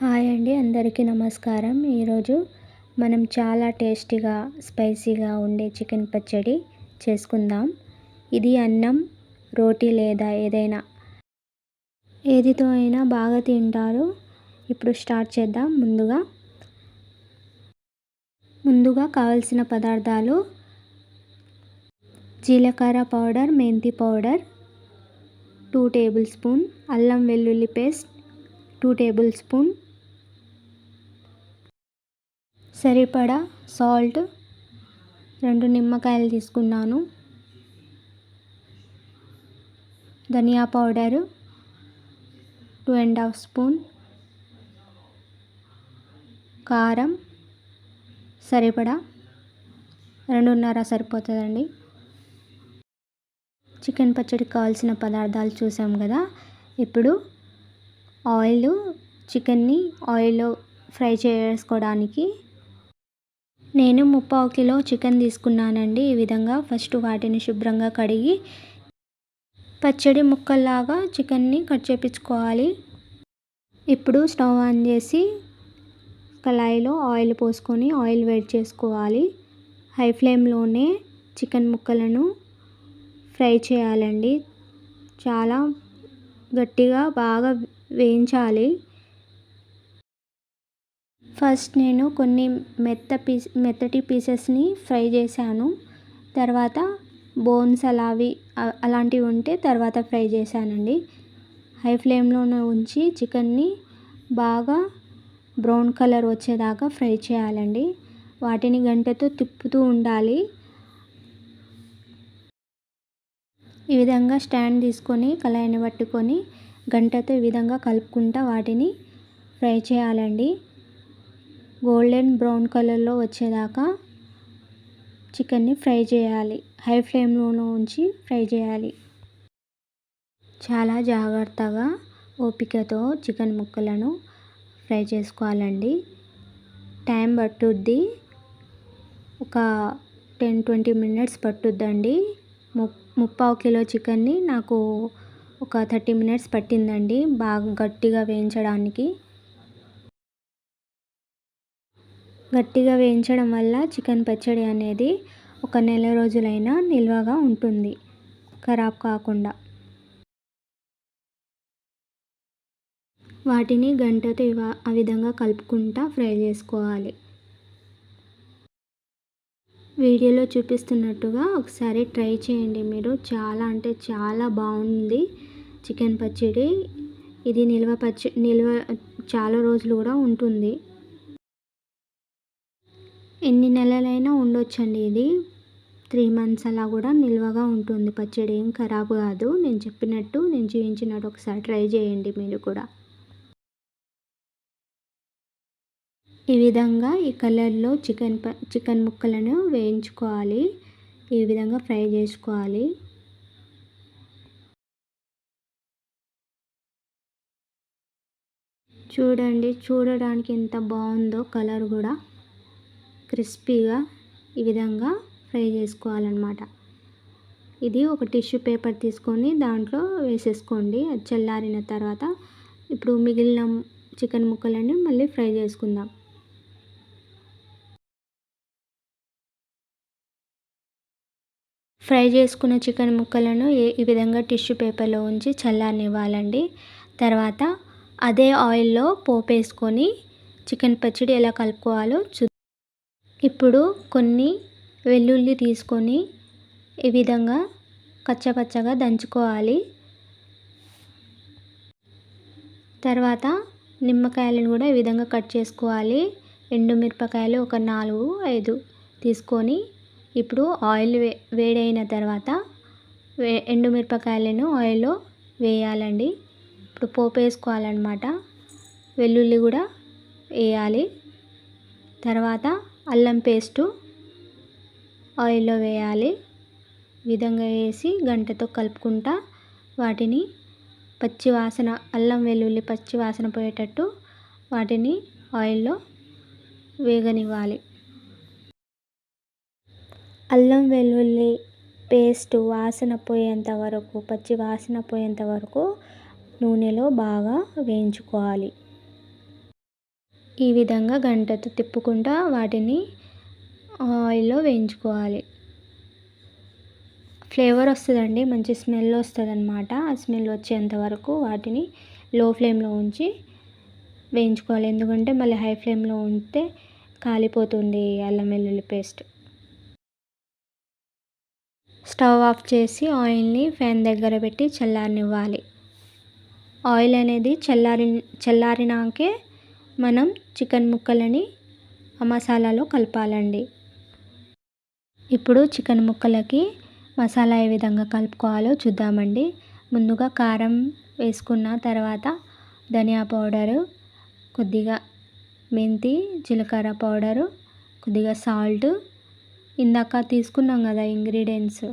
Hi అండి అందరికీ నమస్కారం. ఈరోజు మనం చాలా టేస్టీగా స్పైసీగా ఉండే చికెన్ పచ్చడి చేసుకుందాం. ఇది అన్నం రోటీ లేదా ఏదైనా. ఏదితో అయినా బాగా తింటారు. ఇప్పుడు స్టార్ట్ చేద్దాం ముందుగా. ముందుగా కావలసిన పదార్థాలు. జీలకర్ర పౌడర్ మెంతి పౌడర్ టూ టేబుల్ స్పూన్ అల్లం వెల్లుల్లి పేస్ట్ టూ టేబుల్ స్పూన్ సరిపడా సాల్ట్ రెండు నిమ్మకాయలు తీసుకున్నాను. ధనియా powder two and half spoon. కారం సరిపడా రెండున్నర సరిపోతుందండి. చికెన్ పచ్చడికి కావాల్సిన పదార్థాలు చూసాం కదా. ఇప్పుడు ఆయిల్ చికెన్ని ఆయిల్లో ఫ్రై చేసుకోవడానికి నేను ముప్పావు కిలో చికెన్ తీసుకున్నానండి. ఈ విధంగా ఫస్ట్ వాటిని శుభ్రంగా కడిగి పచ్చడి ముక్కల్లాగా చికెన్ని కట్ చేపించుకోవాలి. ఇప్పుడు స్టవ్ ఆన్ చేసి కళాయిలో ఆయిల్ పోసుకొని ఆయిల్ వేడి చేసుకోవాలి. హై ఫ్లేమ్లోనే చికెన్ ముక్కలను ఫ్రై చేయాలండి. చాలా గట్టిగా బాగా వేయించాలి. ఫస్ట్ నేను కొన్ని మెత్త పీస్ మెత్తటి పీసెస్ని ఫ్రై చేశాను. తర్వాత బోన్స్ అలావి అలాంటివి ఉంటే తర్వాత ఫ్రై చేశానండి. హై ఫ్లేమ్లోనే ఉంచి చికెన్ని బాగా బ్రౌన్ కలర్ వచ్చేదాకా ఫ్రై చేయాలండి. వాటిని గంటతో తిప్పుతూ ఉండాలి. ఈ విధంగా స్టాండ్ తీసుకొని కళాయిని పట్టుకొని గంటతో ఈ విధంగా కలుపుకుంటా వాటిని ఫ్రై చేయాలండి. గోల్డెన్ బ్రౌన్ కలర్లో వచ్చేదాకా చికెన్ని ఫ్రై చేయాలి. హై ఫ్లేమ్లోనూ ఉంచి ఫ్రై చేయాలి. చాలా జాగ్రత్తగా ఓపికతో చికెన్ ముక్కలను ఫ్రై చేసుకోవాలండి. టైం పట్టుద్ది. ఒక టెన్ ట్వంటీ మినిట్స్ పట్టుద్దండి. ము ముప్పావు కిలో చికెన్ని నాకు ఒక థర్టీ మినిట్స్ పట్టిందండి. బాగా గట్టిగా వేయించడానికి. గట్టిగా వేయించడం వల్ల చికెన్ పచ్చడి అనేది ఒక నెల రోజులైనా నిల్వగా ఉంటుంది. ఖరాబ్ కాకుండా. వాటిని గంటతో ఆ విధంగా కలుపుకుంటా ఫ్రై చేసుకోవాలి. వీడియోలో చూపిస్తున్నట్టుగా ఒకసారి ట్రై చేయండి మీరు. చాలా అంటే చాలా బాగుంది చికెన్ పచ్చడి. ఇది నిల్వ పచ్చ నిల్వ చాలా రోజులు కూడా ఉంటుంది. ఎన్ని నెలలైనా ఉండొచ్చండి ఇది. త్రీ మంత్స్ అలా కూడా నిల్వగా ఉంటుంది. పచ్చడి ఏం ఖరాబ్ కాదు. నేను చెప్పినట్టు నేను చూపించినట్టు ఒకసారి ట్రై చేయండి మీరు కూడా. ఈ విధంగా ఈ కలర్లో చికెన్ ప చికెన్ ముక్కలను వేయించుకోవాలి. ఈ విధంగా ఫ్రై చేసుకోవాలి. చూడండి చూడడానికి ఎంత బాగుందో కలర్ కూడా. క్రిస్పీగా ఈ విధంగా ఫ్రై చేసుకోవాలన్నమాట. ఇది ఒక టిష్యూ పేపర్ తీసుకొని దాంట్లో వేసేసుకోండి. అది చల్లారిన తర్వాత ఇప్పుడు మిగిలిన చికెన్ ముక్కలన్నీ మళ్ళీ ఫ్రై చేసుకుందాం. ఫ్రై చేసుకున్న చికెన్ ముక్కలను ఈ విధంగా టిష్యూ పేపర్లో ఉంచి చల్లారనివ్వాలండి. తర్వాత అదే ఆయిల్లో పోపు వేసుకొని చికెన్ పచ్చడి ఎలా కలుపుకోవాలో చూ ఇప్పుడు కొన్ని వెల్లుల్లి తీసుకొని ఈ విధంగా కచ్చపచ్చగా దంచుకోవాలి. తర్వాత నిమ్మకాయలను కూడా ఈ విధంగా కట్ చేసుకోవాలి. ఎండుమిరపకాయలు ఒక నాలుగు ఐదు తీసుకొని ఇప్పుడు ఆయిల్ వే వేడైన తర్వాత వే ఎండుమిరపకాయలను ఆయిల్లో వేయాలండి. ఇప్పుడు పోపు వేసుకోవాలన్నమాట. వెల్లుల్లి కూడా వేయాలి. తర్వాత అల్లం పేస్టు ఆయిల్లో వేయాలి. విధంగా వేసి గంటతో కలుపుకుంటా వాటిని పచ్చి వాసన అల్లం వెల్లుల్లి పచ్చి వాసన పోయేటట్టు వాటిని ఆయిల్లో వేగనివ్వాలి. అల్లం వెల్లుల్లి పేస్ట్ వాసన పోయేంత వరకు పచ్చి వాసన పోయేంత వరకు నూనెలో బాగా వేయించుకోవాలి. ఈ విధంగా గంటతో తిప్పుకుంటా వాటిని ఆయిల్లో వేయించుకోవాలి. ఫ్లేవర్ వస్తుందండి మంచి స్మెల్ వస్తుంది అనమాట ఆ స్మెల్ వచ్చేంత వరకు వాటిని లో ఫ్లేమ్లో ఉంచి వేయించుకోవాలి. ఎందుకంటే మళ్ళీ హై ఫ్లేమ్లో ఉంటే కాలిపోతుంది అల్లం వెల్లుల్లి పేస్ట్. స్టవ్ ఆఫ్ చేసి ఆయిల్ని ఫ్యాన్ దగ్గర పెట్టి చల్లారనివ్వాలి. ఆయిల్ అనేది చల్లారి చల్లారినాకే మనం చికెన్ ముక్కలని ఆ మసాలాలో కలపాలండి. ఇప్పుడు చికెన్ ముక్కలకి మసాలా ఏ విధంగా కలుపుకోవాలో చూద్దామండి. ముందుగా కారం వేసుకున్న తర్వాత ధనియా పౌడరు కొద్దిగా మెంతి జీలకర్ర పౌడరు కొద్దిగా సాల్ట్. ఇందాక తీసుకున్నాం కదా ఇంగ్రీడియంట్స్.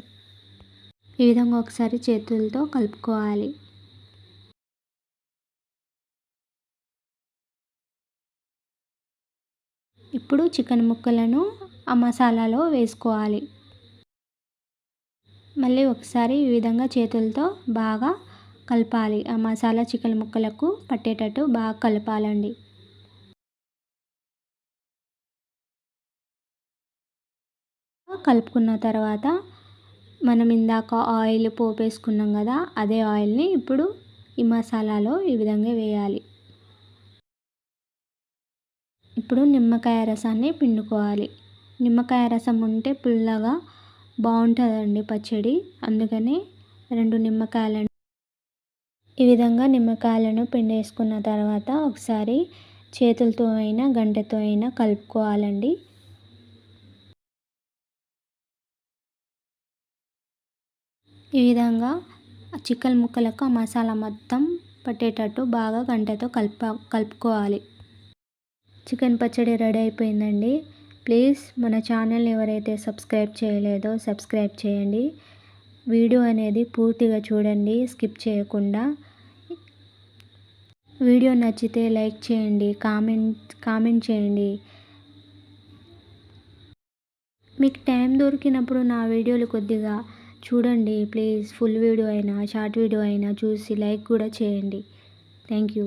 ఈ విధంగా ఒకసారి చేతులతో కలుపుకోవాలి. ఇప్పుడు చికెన్ ముక్కలను ఆ మసాలాలో వేసుకోవాలి. మళ్ళీ ఒకసారి ఈ విధంగా చేతులతో బాగా కలపాలి. ఆ మసాలా చికెన్ ముక్కలకు పట్టేటట్టు బాగా కలపాలండి. కలుపుకున్న తర్వాత మనం ఇందాక ఆయిల్ పోపేసుకున్నాం కదా అదే ఆయిల్ని ఇప్పుడు ఈ మసాలాలో ఈ విధంగా వేయాలి. ఇప్పుడు నిమ్మకాయ రసాన్ని పిండుకోవాలి. నిమ్మకాయ రసం ఉంటే పుల్లగా బాగుంటుందండి పచ్చడి. అందుకని రెండు నిమ్మకాయలను ఈ విధంగా నిమ్మకాయలను పిండేసుకున్న తర్వాత ఒకసారి చేతులతో అయినా గంటతో అయినా కలుపుకోవాలండి. ఈ విధంగా చికెన్ ముక్కలకు మసాలా మొత్తం పట్టేటట్టు బాగా గంటతో కలుపు కలుపుకోవాలి. చికెన్ పచ్చడి రెడీ అయిపోయిందండి. ప్లీజ్ మన ఛానల్ని ఎవరైతే సబ్స్క్రైబ్ చేయలేదో సబ్స్క్రైబ్ చేయండి. వీడియో అనేది పూర్తిగా చూడండి స్కిప్ చేయకుండా. వీడియో నచ్చితే లైక్ చేయండి కామెంట్ కామెంట్ చేయండి. మీకు టైం దొరికినప్పుడు నా వీడియోలు కొద్దిగా చూడండి ప్లీజ్. ఫుల్ వీడియో అయినా షార్ట్ వీడియో అయినా చూసి లైక్ కూడా చేయండి. Thank you.